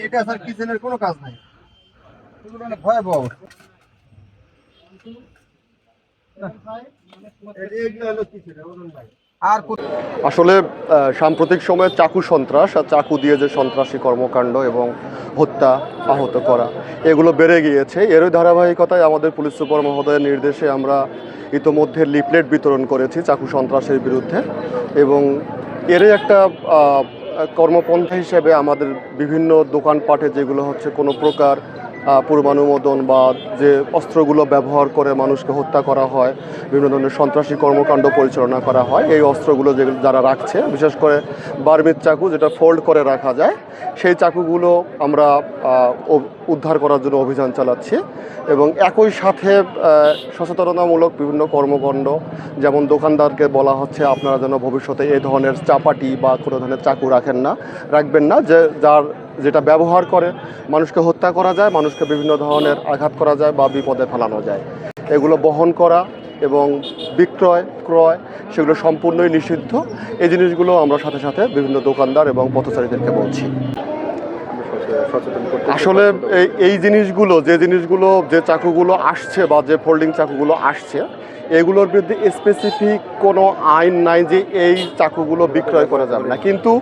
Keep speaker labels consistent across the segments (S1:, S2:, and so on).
S1: এটা- স্যার কিচেনের কোনো কাজ নাই ভয়াবহ অবস্থা।
S2: আসলে সাম্প্রতিক সময়ে চাকু সন্ত্রাস আর চাকু দিয়ে যে সন্ত্রাসী কর্মকাণ্ড এবং হত্যা আহত করা, এগুলো বেড়ে গিয়েছে। এরই ধারাবাহিকতায় আমাদের পুলিশ সুপার মহোদয়ের নির্দেশে আমরা ইতোমধ্যে লিফলেট বিতরণ করেছি চাকু সন্ত্রাসের বিরুদ্ধে এবং এরই একটা কর্মপন্থা হিসেবে আমাদের বিভিন্ন দোকানপাটে যেগুলো হচ্ছে কোনো প্রকার পূর্বানুমোদন বা যে অস্ত্রগুলো ব্যবহার করে মানুষকে হত্যা করা হয়, বিভিন্ন ধরনের সন্ত্রাসী কর্মকাণ্ড পরিচালনা করা হয়, এই অস্ত্রগুলো যে যারা রাখছে, বিশেষ করে বার্মির চাকু যেটা ফোল্ড করে রাখা যায়, সেই চাকুগুলো আমরা উদ্ধার করার জন্য অভিযান চালাচ্ছি এবং একই সাথে সচেতনতামূলক বিভিন্ন কর্মকাণ্ড, যেমন দোকানদারকে বলা হচ্ছে, আপনারা যেন ভবিষ্যতে এই ধরনের চাপাটি বা কোনো ধরনের চাকু রাখেন না, রাখবেন না, যে যার যেটা ব্যবহার করে, মানুষকে হত্যা করা যায়, মানুষকে বিভিন্ন ধরনের আঘাত করা যায় বা বিপদে ফেলানো যায়। এগুলো বহন করা এবং বিক্রয়, ক্রয়, সেগুলো সম্পূর্ণই নিষিদ্ধ। এই জিনিসগুলো আমরা সাথে সাথে বিভিন্ন দোকানদার এবং পথচারীদেরকে বলছি। আসলে এই জিনিসগুলো, যে জিনিসগুলো, যে চাকুগুলো আসছে বা যে ফোল্ডিং চাকুগুলো আসছে, এগুলোর বিরুদ্ধে স্পেসিফিক কোনো আইন নাই যে এই চাকুগুলো বিক্রয় করা যাবে না। কিন্তু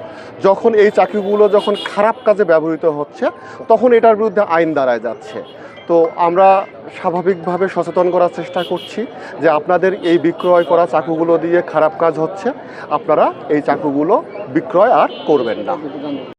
S2: যখন এই চাকুগুলো যখন খারাপ কাজে ব্যবহৃত হচ্ছে, তখন এটার বিরুদ্ধে আইন দাঁড়ায় যাচ্ছে। তো আমরা স্বাভাবিকভাবে সচেতন করার চেষ্টা করছি যে আপনাদের এই বিক্রয় করা চাকুগুলো দিয়ে খারাপ কাজ হচ্ছে, আপনারা এই চাকুগুলো বিক্রয় আর করবেন না।